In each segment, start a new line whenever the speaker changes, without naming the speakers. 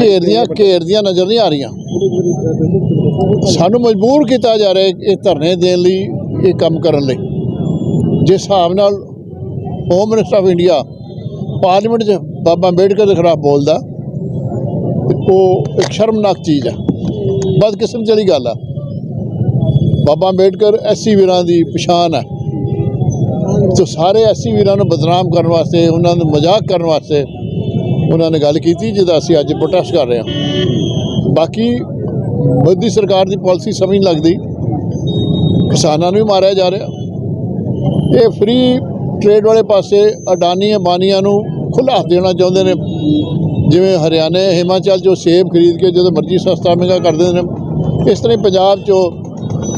ਘੇਰਦੀਆਂ ਘੇਰਦੀਆਂ ਨਜ਼ਰ ਨਹੀਂ ਆ ਰਹੀਆਂ। ਸਾਨੂੰ ਮਜਬੂਰ ਕੀਤਾ ਜਾ ਰਿਹਾ ਇਹ ਧਰਨੇ ਦੇਣ ਲਈ, ਇਹ ਕੰਮ ਕਰਨ ਲਈ। ਜਿਸ ਹਿਸਾਬ ਨਾਲ home minister of India parliament 'ਚ ਬਾਬਾ ਅੰਬੇਡਕਰ ਦੇ ਖਿਲਾਫ ਬੋਲਦਾ ਉਹ ਇੱਕ ਸ਼ਰਮਨਾਕ ਚੀਜ਼ ਆ। ਬਦਕਿਸਮਤ ਵਾਲੀ ਗੱਲ ਆ। ਬਾਬਾ ਅੰਬੇਡਕਰ ਐਸੀ ਵੀਰਾਂ ਦੀ ਪਛਾਣ ਹੈ ਤੇ ਸਾਰੇ ਐਸੀ ਵੀਰਾਂ ਨੂੰ ਬਦਨਾਮ ਕਰਨ ਵਾਸਤੇ, ਉਹਨਾਂ ਨੂੰ ਮਜ਼ਾਕ ਕਰਨ ਵਾਸਤੇ ਉਹਨਾਂ ਨੇ ਗੱਲ ਕੀਤੀ ਜਿਹਦਾ ਅਸੀਂ ਅੱਜ ਪ੍ਰੋਟੈਸਟ ਕਰ ਰਹੇ ਹਾਂ। ਬਾਕੀ ਮੋਦੀ ਸਰਕਾਰ ਦੀ ਪਾਲਿਸੀ ਸਮਝ ਨਹੀਂ ਲੱਗਦੀ। ਕਿਸਾਨਾਂ ਨੂੰ ਵੀ ਮਾਰਿਆ ਜਾ ਰਿਹਾ। ਇਹ ਫ੍ਰੀ ਟ੍ਰੇਡ ਵਾਲੇ ਪਾਸੇ ਅਡਾਨੀ ਅਬਾਨੀਆਂ ਨੂੰ ਖੁੱਲ੍ਹਾ ਦੇਣਾ ਚਾਹੁੰਦੇ ਨੇ। ਜਿਵੇਂ ਹਰਿਆਣੇ, ਹਿਮਾਚਲ ਚੋਂ ਸੇਬ ਖਰੀਦ ਕੇ ਜਦੋਂ ਮਰਜ਼ੀ ਸਸਤਾ ਮਹਿੰਗਾ ਕਰ ਦਿੰਦੇ ਨੇ। ਇਸ ਤਰ੍ਹਾਂ ਹੀ ਪੰਜਾਬ ਚੋਂ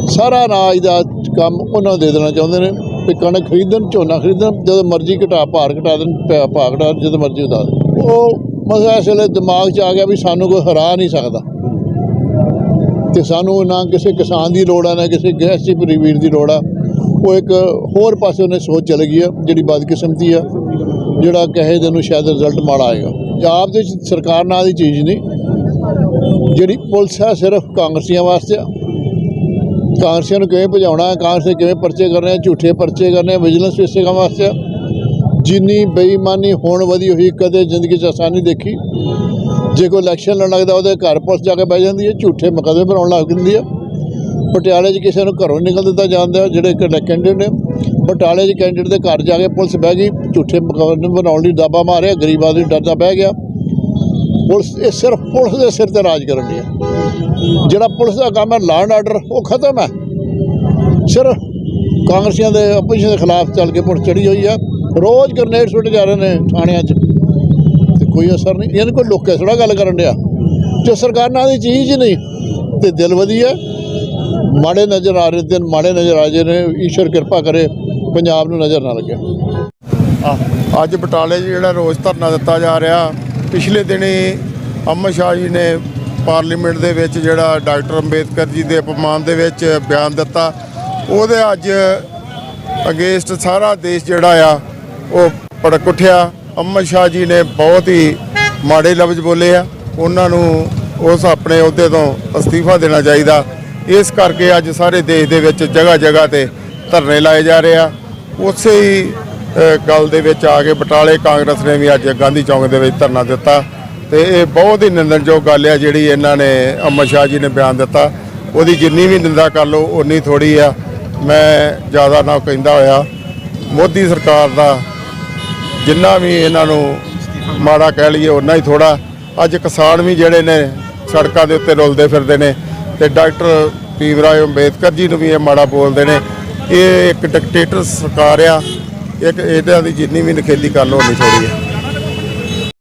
ਸਾਰਾ ਅਨਾਜ ਦਾ ਕੰਮ ਉਹਨਾਂ ਨੂੰ ਦੇ ਦੇਣਾ ਚਾਹੁੰਦੇ ਨੇ। ਤੇ ਕਣਕ ਖਰੀਦਣ, ਝੋਨਾ ਖਰੀਦਣ, ਜਦੋਂ ਮਰਜ਼ੀ ਘਟਾ ਭਾਰ ਘਟਾ ਦੇਣ ਭਾ- ਭਾਅ ਘਟਾ ਜਦੋਂ ਮਰਜ਼ੀ ਉਤਾਰ ਦੇਣ। ਉਹ ਮਸਲਾ ਇਸ ਵੇਲੇ ਦਿਮਾਗ 'ਚ ਆ ਗਿਆ ਵੀ ਸਾਨੂੰ ਕੋਈ ਹਰਾ ਨਹੀਂ ਸਕਦਾ। ਤੇ ਸਾਨੂੰ ਨਾ ਕਿਸੇ ਕਿਸਾਨ ਦੀ ਲੋੜ ਆ, ਨਾ ਕਿਸੇ ਗ੍ਰਹਿਸਤੀ ਪਰਿਵੀਰ ਦੀ ਲੋੜ ਆ। ਉਹ ਇੱਕ ਹੋਰ ਪਾਸੇ ਉਹਨੇ ਸੋਚ ਚਲ ਗਈ ਆ, ਜਿਹੜੀ ਬਦਕਿਸਮਤੀ ਆ, ਜਿਹੜਾ ਕਹੇ ਦੇ ਨੂੰ ਸ਼ਾਇਦ ਰਿਜ਼ਲਟ ਮਾੜਾ ਆਏਗਾ। ਪੰਜਾਬ ਦੇ ਵਿੱਚ ਸਰਕਾਰ ਨਾਂ ਦੀ ਚੀਜ਼ ਨਹੀਂ। ਜਿਹੜੀ ਪੁਲਿਸ ਆ, ਸਿਰਫ ਕਾਂਗਰਸੀਆਂ ਵਾਸਤੇ ਆ। ਕਾਂਗਰਸੀਆਂ ਨੂੰ ਕਿਵੇਂ ਭਜਾਉਣਾ ਹੈ ਕਾਂਗਰਸ ਕਿਵੇਂ ਪਰਚੇ ਕਰਨੇ ਆ, ਝੂਠੇ ਪਰਚੇ ਕਰਨੇ ਵਿਜੀਲੈਂਸ ਇਸੇ ਕੰਮ ਵਾਸਤੇ ਆ। ਜਿੰਨੀ ਬੇਈਮਾਨੀ ਹੋਣ ਵਧੀ ਹੋਈ, ਕਦੇ ਜ਼ਿੰਦਗੀ 'ਚ ਅਸਾਨੀ ਦੇਖੀ। ਜੇ ਕੋਈ ਇਲੈਕਸ਼ਨ ਲੜਨ ਲੱਗਦਾ, ਉਹਦੇ ਘਰ ਪੁਲਿਸ ਜਾ ਕੇ ਬਹਿ ਜਾਂਦੀ ਹੈ, ਝੂਠੇ ਮੁਕੱਦਮੇ ਬਣਾਉਣ ਲੱਗ ਜਾਂਦੀ ਹੈ। ਪਟਿਆਲੇ 'ਚ ਕਿਸੇ ਨੂੰ ਘਰੋਂ ਨਿਕਲ ਦਿੱਤਾ ਜਾਂਦਾ, ਜਿਹੜੇ ਕੈਂਡੀਡੇਟ ਨੇ। ਪਟਿਆਲੇ 'ਚ ਕੈਂਡੀਡੇਟ ਦੇ ਘਰ ਜਾ ਕੇ ਪੁਲਿਸ ਬਹਿ ਗਈ, ਝੂਠੇ ਮੁਕੱਦਮੇ ਬਣਾਉਣ ਲਈ ਦਾਬਾ ਮਾਰਿਆ, ਗਰੀਬ ਆਦਮੀ ਡਰਦਾ ਬਹਿ ਗਿਆ। ਪੁਲਿਸ, ਇਹ ਸਿਰਫ ਪੁਲਿਸ ਦੇ ਸਿਰ ਤੇ ਰਾਜ ਕਰਨ ਦੀ ਹੈ। ਜਿਹੜਾ ਪੁਲਿਸ ਦਾ ਕੰਮ ਹੈ ਲਾਅ ਐਂਡ ਆਰਡਰ ਉਹ ਖਤਮ ਹੈ। ਸਿਰਫ ਕਾਂਗਰਸੀਆਂ ਦੇ ਆਪੋਜੀਸ਼ਨ ਦੇ ਖਿਲਾਫ ਚੱਲ ਕੇ ਪੁਲਿਸ ਚੜੀ ਹੋਈ ਆ। ਰੋਜ਼ ਗ੍ਰਨੇਡ ਸੁੱਟ ਜਾ ਰਹੇ ਨੇ ਥਾਣਿਆਂ 'ਚ। ਤੇ ਕੋਈ ਅਸਰ ਨਹੀਂ। ਇਹਨਾਂ ਕੋਈ ਲੋਕੇ ਥੋੜਾ ਗੱਲ ਕਰਨ ਡਿਆ? ਜੋ ਸਰਕਾਰ ਨਾਲ ਦੀ ਚੀਜ਼ ਨਹੀਂ, ਤੇ ਦਿਲ ਵਧੀਆ। ਮਾੜੇ ਨਜ਼ਰ ਆ ਰਹੇ ਦਿਨ, ਮਾੜੇ ਨਜ਼ਰ ਆ ਜੇ ਨੇ। ਈਸ਼ਵਰ ਕਿਰਪਾ ਕਰੇ, ਪੰਜਾਬ ਨੂੰ ਨਜ਼ਰ ਨਾ ਲੱਗੇ।
ਅੱਜ ਬਟਾਲੇ 'ਚ ਜਿਹੜਾ ਰੋਜ਼ ਧਰਨਾ ਦਿੱਤਾ ਜਾ ਰਿਹਾ, ਪਿਛਲੇ ਦਿਨੀ ਅਮਰ ਸ਼ਾਹ ਜੀ ਨੇ ਪਾਰਲੀਮੈਂਟ ਦੇ ਵਿੱਚ ਜਿਹੜਾ ਡਾਕਟਰ ਅੰਬੇਦਕਰ ਜੀ ਦੇ ਅਪਮਾਨ ਦੇ ਵਿੱਚ ਬਿਆਨ ਦਿੱਤਾ। ਉਹਦੇ ਅੱਜ ਅਗੇਂਸਟ ਸਾਰਾ ਦੇਸ਼ ਜਿਹੜਾ ਆ, ਉਹ ਭੜਕ ਉੱਠਿਆ। ਅਮਰ ਸ਼ਾਹ ਜੀ ਨੇ ਬਹੁਤ ਹੀ ਮਾੜੇ ਲਫ਼ਜ਼ ਬੋਲੇ ਆ। ਉਹਨਾਂ ਨੂੰ ਉਸ ਆਪਣੇ ਅਹੁਦੇ ਤੋਂ ਅਸਤੀਫਾ ਦੇਣਾ ਚਾਹੀਦਾ। ਇਸ ਕਰਕੇ ਅੱਜ ਸਾਰੇ ਦੇਸ਼ ਦੇ ਵਿੱਚ ਜਗ੍ਹਾ ਜਗ੍ਹਾ ਤੇ ਧਰਨੇ ਲਾਏ ਜਾ ਰਹੇ ਆ। ਉਸੇ ਹੀ ਗੱਲ ਦੇ ਵਿੱਚ ਆ ਕੇ ਬਟਾਲੇ ਕਾਂਗਰਸ ਨੇ ਵੀ ਅੱਜ ਗਾਂਧੀ ਚੌਂਕ ਦੇ ਵਿੱਚ ਧਰਨਾ ਦਿੱਤਾ। ਤੇ ਇਹ ਬਹੁਤ ਹੀ ਨਿੰਦਣਯੋਗ ਗੱਲ ਆ ਜਿਹੜੀ ਇਹਨਾਂ ਨੇ ਅਮਰ ਸ਼ਾਹ ਜੀ ਨੇ ਬਿਆਨ ਦਿੱਤਾ। ਉਹਦੀ ਜਿੰਨੀ ਵੀ ਨਿੰਦਾ ਕਰ ਲਓ ਉਨੀ ਥੋੜੀ ਆ। ਮੈਂ ਜ਼ਿਆਦਾ ਨਾ ਕਹਿੰਦਾ ਹੋਇਆ, ਮੋਦੀ ਸਰਕਾਰ ਦਾ ਜਿੰਨਾ ਵੀ ਇਹਨਾਂ ਨੂੰ ਮਾੜਾ ਕਹਿ ਲਈਏ ਉਨਾ ਹੀ ਥੋੜਾ ਅੱਜ ਕਿਸਾਨ ਵੀ ਜਿਹੜੇ ਨੇ ਸੜਕਾਂ ਦੇ ਉੱਤੇ ਰੁਲਦੇ ਫਿਰਦੇ ਨੇ ਤੇ ਡਾਕਟਰ ਭੀਮਰਾਓ ਅੰਬੇਦਕਰ ਜੀ ਨੂੰ ਵੀ ਇਹ ਮਾੜਾ ਬੋਲਦੇ ਨੇ। ਇਹ ਇੱਕ ਡਿਕਟੇਟਰ ਸਰਕਾਰ ਆ, ਇੱਕ ਇਹਨਾਂ ਦੀ ਜਿੰਨੀ ਵੀ ਨਖੇਦੀ ਕਰ ਲਓ ਉਨੀ ਥੋੜੀ ਹੈ